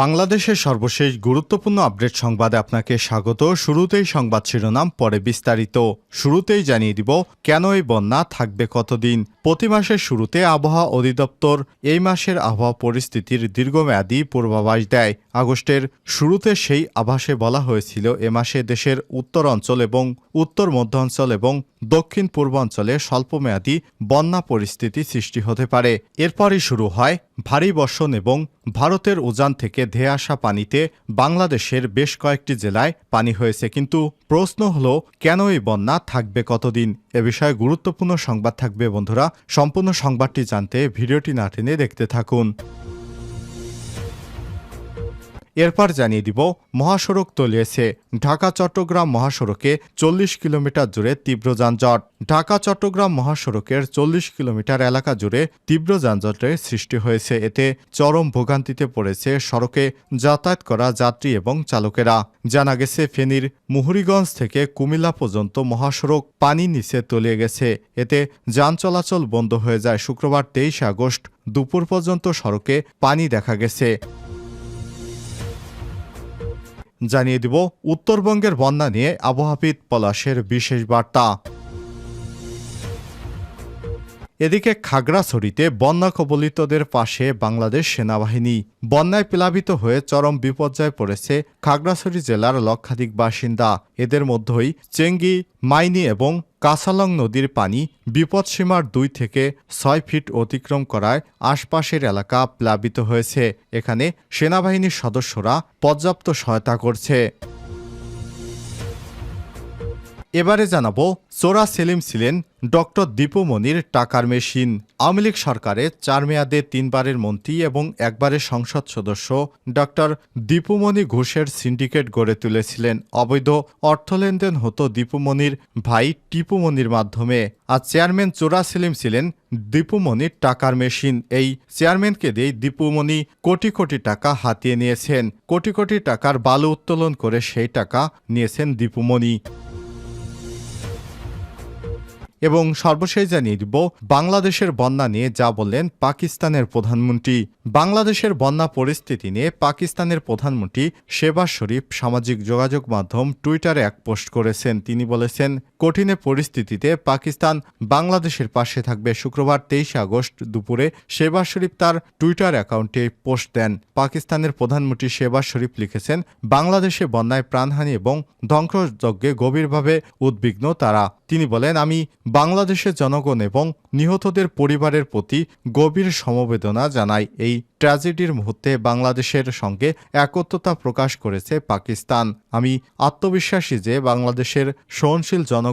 বাংলাদেশের সর্বশেষ গুরুত্বপূর্ণ আপডেট সংবাদে আপনাকে স্বাগত। শুরুতেই সংবাদ শিরোনাম, পরে বিস্তারিত। শুরুতেই জানিয়ে দিব, কেন এই বন্যা, থাকবে কতদিন? প্রতি মাসের শুরুতে আবহাওয়া অধিদপ্তর এই মাসের আবহাওয়া পরিস্থিতির দীর্ঘমেয়াদী পূর্বাভাস দেয়। আগস্টের শুরুতে সেই আভাসে বলা হয়েছিল, এ মাসে দেশের উত্তর অঞ্চল এবং উত্তর মধ্য অঞ্চল এবং দক্ষিণ পূর্বাঞ্চলে স্বল্পমেয়াদী বন্যা পরিস্থিতি সৃষ্টি হতে পারে। এরপরই শুরু হয় ভারী বর্ষণ এবং ভারতের উজান থেকে ধেয়ে আসা পানিতে বাংলাদেশের বেশ কয়েকটি জেলায় পানি হয়েছে। কিন্তু প্রশ্ন হলো, কেন এই বন্যা থাকবে কতদিন? এ বিষয়ে গুরুত্বপূর্ণ সংবাদ থাকবে বন্ধুরা। সম্পূর্ণ সংবাদটি জানতে ভিডিওটি না টেনে দেখতে থাকুন। এরপর জানিয়ে দিব, মহাসড়ক তলিয়েছে। ঢাকা চট্টগ্রাম মহাসড়কে চল্লিশ কিলোমিটার জুড়ে তীব্র যানজট। ঢাকা চট্টগ্রাম মহাসড়কের চল্লিশ কিলোমিটার এলাকা জুড়ে তীব্র যানজটের সৃষ্টি হয়েছে। এতে চরম ভোগান্তিতে পড়েছে সড়কে যাতায়াত করা যাত্রী এবং চালকেরা। জানা গেছে, ফেনীর মুহুরীগঞ্জ থেকে কুমিল্লা পর্যন্ত মহাসড়ক পানি নিচে তলিয়ে গেছে। এতে যান চলাচল বন্ধ হয়ে যায়। শুক্রবার তেইশ আগস্ট দুপুর পর্যন্ত সড়কে পানি দেখা গেছে। জানিয়ে দিব উত্তরবঙ্গের বন্যা নিয়ে আবহাওয়াবিদ পলাশের বিশেষ বার্তা। এদিকে খাগড়াছড়িতে বন্যা কবলিতদের পাশে বাংলাদেশ সেনাবাহিনী। বন্যায় প্লাবিত হয়ে চরম বিপর্যয়ে পড়েছে খাগড়াছড়ি জেলার লক্ষাধিক বাসিন্দা। এদের মধ্যেই চেঙ্গি, মাইনি এবং কাসালং নদীর পানি বিপদসীমার দুই থেকে ছয় ফিট অতিক্রম করায় আশপাশের এলাকা প্লাবিত হয়েছে। এখানে সেনাবাহিনীর সদস্যরা পর্যাপ্ত সহায়তা করছে। এবারে জানাব, সোরা সেলিম ছিলেন ডক্টর দীপুমণির টাকার মেশিন। আওয়ামী লীগ সরকারের চার মেয়াদে তিনবারের মন্ত্রী এবং একবারের সংসদ সদস্য ডক্টর দীপুমণি ঘোষের সিন্ডিকেট গড়ে তুলেছিলেন। অবৈধ অর্থ লেনদেন হতো দীপুমণির ভাই টিপুমণির মাধ্যমে। আর চেয়ারম্যান চোরা সেলিম ছিলেন দীপুমণির টাকার মেশিন। এই চেয়ারম্যানকে দিয়ে দীপুমণি কোটি কোটি টাকা হাতিয়ে নিয়েছেন। কোটি কোটি টাকার বালু উত্তোলন করে সেই টাকা নিয়েছেন দীপুমণি এবং সর্বশেষ জানিয়ে দিব, বাংলাদেশের বন্যা নিয়ে যা বললেন পাকিস্তানের প্রধানমন্ত্রী। বাংলাদেশের বন্যা পরিস্থিতি নিয়ে পাকিস্তানের প্রধানমন্ত্রী শেবাজ শরীফ সামাজিক যোগাযোগ মাধ্যম টুইটারে এক পোস্ট করেছেন। তিনি বলেছেন কঠিনে পরিস্থিতিতে পাকিস্তান বাংলাদেশের পাশে থাকবে। শুক্রবার তেইশে আগস্ট দুপুরে শেবাজ শরীফ তার টুইটার অ্যাকাউন্টে পোস্ট দেন। পাকিস্তানের প্রধানমন্ত্রী শেবাজ শরীফ লিখেছেন, বাংলাদেশে বন্যায় প্রাণহানি এবং ধ্বংসযজ্ঞে গভীরভাবে উদ্বিগ্ন তারা। তিনি বলেন, আমি বাংলাদেশের জনগণ এবং নিহতদের পরিবারের প্রতি গভীর সমবেদনা জানাই। এই ট্র্যাজেডির মুহূর্তে বাংলাদেশের সঙ্গে একত্রতা প্রকাশ করেছে পাকিস্তান। আমি আত্মবিশ্বাসী যে বাংলাদেশের সহনশীল জনগণ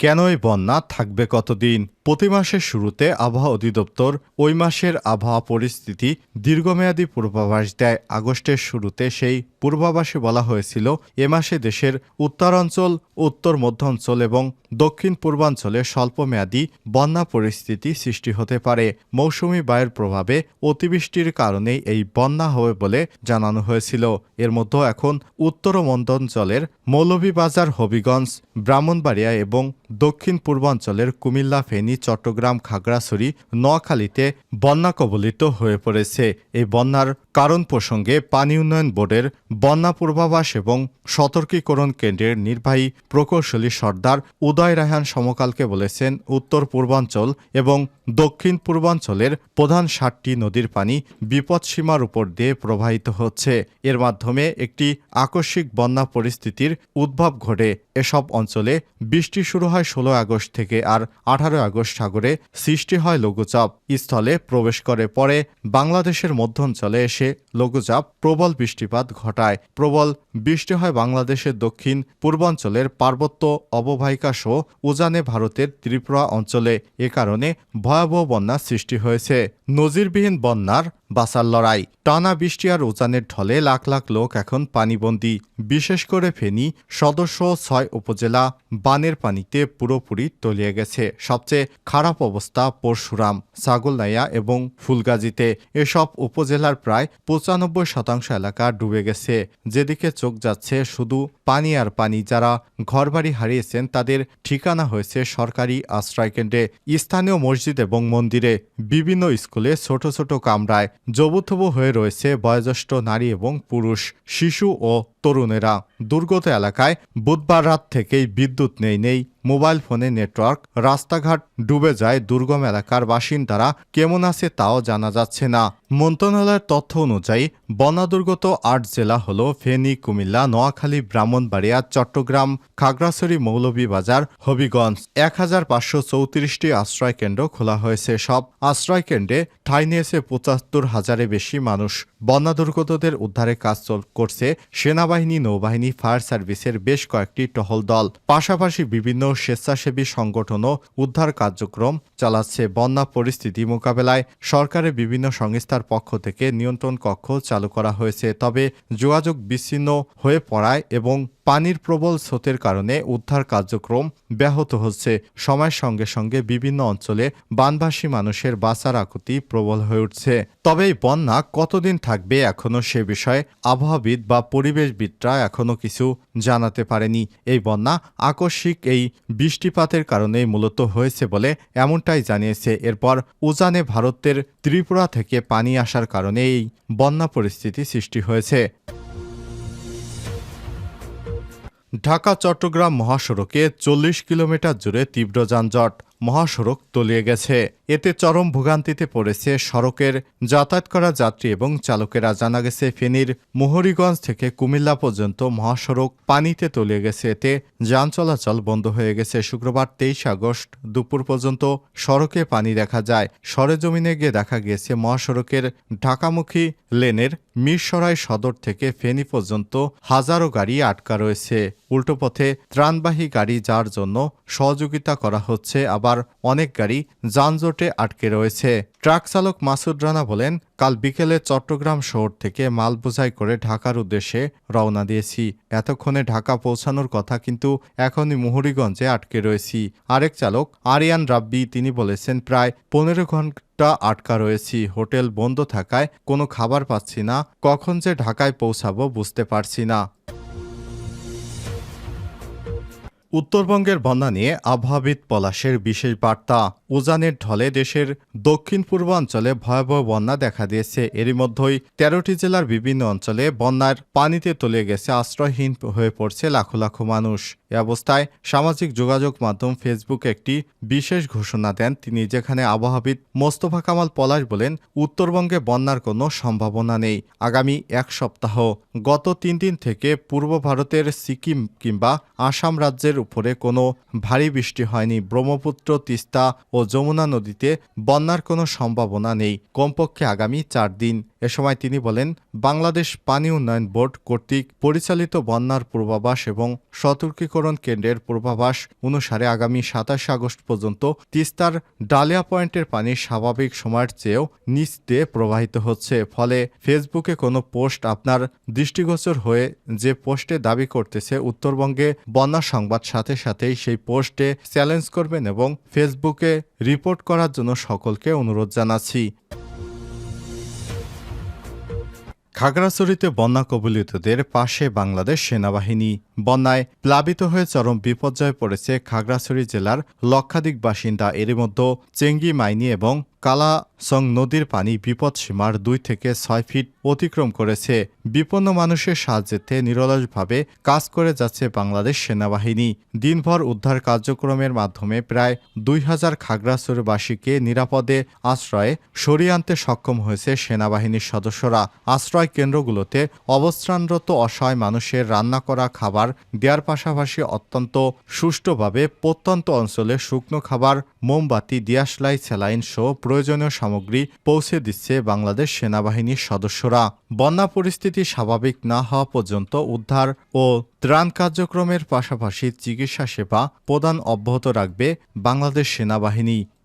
কেন এই বন্যা থাকবে কতদিন? প্রতি মাসের শুরুতে আবহাওয়া অধিদপ্তর ওই মাসের আবহাওয়া পরিস্থিতি দীর্ঘমেয়াদী পূর্বাভাস দেয়। আগস্টের শুরুতে সেই পূর্বাভাসে বলা হয়েছিল, এ মাসে দেশের উত্তরাঞ্চল, উত্তর মধ্যাঞ্চল এবং দক্ষিণ পূর্বাঞ্চলে স্বল্পমেয়াদী বন্যা পরিস্থিতি সৃষ্টি হতে পারে। মৌসুমি বায়ুর প্রভাবে অতিবৃষ্টির কারণে এই বন্যা হবে বলে জানানো হয়েছিল। এর মধ্যে এখন উত্তর মধ্যাঞ্চলের মৌলভীবাজার, হবিগঞ্জ, ব্রাহ্মণবাড়িয়া এবং দক্ষিণ পূর্বাঞ্চলের কুমিল্লা, ফেনী চট্টগ্রাম খাগড়াছড়ি নোয়াখালীতে বন্যা কবলিত হয়ে পড়েছে। এই বন্যার কারণ প্রসঙ্গে পানি উন্নয়ন বোর্ডের বন্যা পূর্বাভাস এবং সতর্কীকরণ কেন্দ্রের নির্বাহী প্রকৌশলী সর্দার উদয় রায়হান সমকালকে বলেছেন, উত্তর পূর্বাঞ্চল এবং দক্ষিণ পূর্বাঞ্চলের প্রধান ষাটটি নদীর পানি বিপদসীমার উপর দিয়ে প্রবাহিত হচ্ছে। এর মাধ্যমে একটি আকস্মিক বন্যা পরিস্থিতির উদ্ভব ঘটে। এসব অঞ্চলে বৃষ্টি শুরু হয় ষোলো আগস্ট থেকে আর আঠারো আগস্ট সাগরে সৃষ্টি হয় লঘুচাপ। স্থলে প্রবেশ করে পরে বাংলাদেশের মধ্যাঞ্চলে এসে লঘুচাপ, প্রবল বৃষ্টিপাত ঘটায়। প্রবল বৃষ্টি হয় বাংলাদেশের দক্ষিণ, পূর্বাঞ্চলের পার্বত্য অববাহিকা সহ উজানে ভারতের ত্রিপুরা অঞ্চলে। এ কারণে ভয়াবহ বন্যার সৃষ্টি হয়েছে। নজিরবিহীন বন্যার বাসার লড়াই। টানা বৃষ্টি আর উজানের ঢলে লাখ লাখ লোক এখন পানিবন্দী। বিশেষ করে ফেনী সদস্য ছয় উপজেলা বানের পানিতে পুরোপুরি তলিয়ে গেছে। সবচেয়ে খারাপ অবস্থা, পরশুরাম, ছাগলনাইয়া এবং ফুলগাজীতে। এসব উপজেলার প্রায় পঁচানব্বই শতাংশ এলাকা ডুবে গেছে। যেদিকে চোখ যাচ্ছে, শুধু পানি আর পানি যারা ঘরবাড়ি হারিয়েছেন, তাদের ঠিকানা হয়েছে সরকারি আশ্রয়কেন্দ্রে, স্থানীয় মসজিদ এবং মন্দিরে। বিভিন্ন স্কুলে ছোট ছোট কামরায় জবুথবু হয়ে রয়েছে বয়োজ্যেষ্ঠ নারী এবং পুরুষ, শিশু ও তরুণেরা দুর্গত এলাকায় বুধবার রাত থেকেই বিদ্যুৎ নেই নেই। মোবাইল ফোনে নেটওয়ার্ক, রাস্তাঘাট ডুবে যায় দুর্গম এলাকার বাসিন্দারা। কেমন আছে তাও জানা যাচ্ছে না। মন্ত্রণালয়ের তথ্য অনুযায়ী বন্যাদুর্গত আট জেলা হল ফেনী, কুমিল্লা, নোয়াখালী, ব্রাহ্মণবাড়িয়া, চট্টগ্রাম, খাগড়াছড়ি, মৌলভীবাজার, হবিগঞ্জ। এক হাজার পাঁচশো চৌত্রিশটি আশ্রয়কেন্দ্র খোলা হয়েছে সব। আশ্রয়কেন্দ্রে ঠাঁই নিয়েছে পঁচাত্তর হাজারে বেশি মানুষ। বন্যাদুর্গতদের উদ্ধারে কাজ করছে সেনাবাহিনী, নৌবাহিনী, ফায়ার সার্ভিসের বেশ কয়েকটি টহল দল, পাশাপাশি বিভিন্ন স্বেচ্ছাসেবী সংগঠনও উদ্ধার কার্যক্রম চালাচ্ছে। বন্যা পরিস্থিতি মোকাবেলায় সরকারের বিভিন্ন সংস্থার পক্ষ থেকে নিয়ন্ত্রণ কক্ষ চালু করা হয়েছে। তবে যোগাযোগ বিচ্ছিন্ন হয়ে পড়ায় এবং পানির প্রবল স্রোতের কারণে উদ্ধার কার্যক্রম ব্যাহত হচ্ছে। সময়ের সঙ্গে সঙ্গে বিভিন্ন অঞ্চলে বানভাসী মানুষের বাঁচার আকুতি প্রবল হয়ে উঠছে। তবে এই বন্যা কতদিন থাকবে এখনও সে বিষয়ে আবহাওয়াবিদ বা পরিবেশবিদরা এখনও কিছু জানাতে পারেনি। এই বন্যা আকস্মিক এই বৃষ্টিপাতের কারণেই মূলত হয়েছে বলে এমনটাই জানিয়েছে। এরপর উজানে ভারতের ত্রিপুরা থেকে পানি আসার কারণে এই বন্যা পরিস্থিতি সৃষ্টি হয়েছে। ঢাকা চট্টগ্রাম মহাসড়কে চল্লিশ কিলোমিটার জুড়ে তীব্র যানজট। মহাসড়ক তলিয়ে গেছে। এতে চরম ভোগান্তিতে পড়েছে সড়কের যাতায়াত করা যাত্রী এবং চালকেরা। জানা গেছে, ফেনীর মোহরীগঞ্জ থেকে কুমিল্লা পর্যন্ত মহাসড়ক পানিতে তলিয়ে গেছে। এতে যান চলাচল বন্ধ হয়ে গেছে। শুক্রবার তেইশ আগস্ট দুপুর পর্যন্ত সড়কে পানি দেখা যায়। সরেজমিনে গিয়ে দেখা গিয়েছে, মহাসড়কের ঢাকামুখী লেনের মিরসরাই সদর থেকে ফেনী পর্যন্ত হাজারো গাড়ি আটকা রয়েছে। উল্টো পথে ত্রাণবাহী গাড়ি যার জন্য সহযোগিতা করা হচ্ছে। আবার অনেক গাড়ি যানজটে আটকে রয়েছে। ট্রাক চালক মাসুদ রানা বলেন, কাল বিকেলে চট্টগ্রাম শহর থেকে মাল বোঝাই করে ঢাকার উদ্দেশ্যে রওনা দিয়েছি। এতক্ষণে ঢাকা পৌঁছানোর কথা কিন্তু এখনই মুহুরীগঞ্জে আটকে রয়েছি। আরেক চালক আরিয়ান রাব্বি, তিনি বলেছেন, প্রায় পনেরো ঘণ্টা আটকা রয়েছি। হোটেল বন্ধ থাকায় কোনো খাবার পাচ্ছি না। কখন যে ঢাকায় পৌঁছাবো বুঝতে পারছি না। উত্তরবঙ্গের বন্যা নিয়ে আবহাবিদ পলাশের বিশেষ বার্তা। উজানের ঢলে দেশের দক্ষিণ পূর্বাঞ্চলে ভয়াবহ বন্যা দেখা দিয়েছে। এরই মধ্যেই তেরোটি জেলার বিভিন্ন অঞ্চলে বন্যার পানিতে তলিয়ে গেছে আশ্রয়হীন হয়ে পড়ছে লাখো লাখো মানুষ। এ অবস্থায় সামাজিক যোগাযোগ মাধ্যম ফেসবুক একটি বিশেষ ঘোষণা দেন তিনি, যেখানে আবহাওয়াবিদ মোস্তফা কামাল পলাশ বলেন, উত্তরবঙ্গে বন্যার কোনো সম্ভাবনা নেই। আগামী এক সপ্তাহ, গত তিন দিন থেকে পূর্ব ভারতের সিকিম কিংবা আসাম রাজ্যের উপরে কোনো ভারী বৃষ্টি হয়নি। ব্রহ্মপুত্র, তিস্তা ও যমুনা নদীতে বন্যার কোনো সম্ভাবনা নেই। কমপক্ষে আগামী চার দিন। এ সময় তিনি বলেন, বাংলাদেশ পানি উন্নয়ন বোর্ড কর্তৃক পরিচালিত বন্যার পূর্বাভাস এবং সতর্কীকরণ কেন্দ্রের পূর্বাভাস অনুসারে আগামী সাতাশে আগস্ট পর্যন্ত তিস্তার ডালিয়া পয়েন্টের পানি স্বাভাবিক সময়ের চেয়েও নিচ দিয়ে প্রবাহিত হচ্ছে। ফলে ফেসবুকে কোনো পোস্ট আপনার দৃষ্টিগোচর হয়ে যে পোস্টে দাবি করতেছে, উত্তরবঙ্গে বন্যা সংবাদ সাথে সাথেই সেই পোস্টে চ্যালেঞ্জ করবেন এবং ফেসবুকে রিপোর্ট করার জন্য সকলকে অনুরোধ জানাচ্ছি। খাগড়াছড়িতে বন্যা কবলিতদের পাশে বাংলাদেশ সেনাবাহিনী। বন্যায় প্লাবিত হয়ে চরম বিপর্যয়ে পড়েছে খাগড়াছড়ি জেলার লক্ষাধিক বাসিন্দা। এরই মধ্যে চেঙ্গি, মাইনি এবং কালাসং নদীর পানি বিপদসীমার দুই থেকে ছয় ফিট অতিক্রম করেছে। বিপন্ন মানুষের সাহায্যেতে নিরলসভাবে কাজ করে যাচ্ছে বাংলাদেশ সেনাবাহিনী। দিনভর উদ্ধার কার্যক্রমের মাধ্যমে প্রায় দুই হাজার খাগড়াছড়িবাসীকে নিরাপদে আশ্রয়ে সরিয়ে আনতে সক্ষম হয়েছে সেনাবাহিনীর সদস্যরা। আশ্রয় কেন্দ্রগুলোতে অবস্থানরত অসহায় মানুষের রান্না করা খাবার দেওয়ার পাশাপাশি অত্যন্ত সুষ্ঠুভাবে প্রত্যন্ত অঞ্চলে শুকনো খাবার, মোমবাতি, দিয়াশলাই, স্যালাইন সহ প্রয়োজনীয় সামগ্রী পৌঁছে দিচ্ছে বাংলাদেশ সেনাবাহিনীর সদস্যরা। বন্যা পরিস্থিতি স্বাভাবিক না হওয়া পর্যন্ত উদ্ধার ও ত্রাণ কার্যক্রমের পাশাপাশি চিকিৎসা সেবা প্রদান অব্যাহত রাখবে বাংলাদেশ সেনাবাহিনী।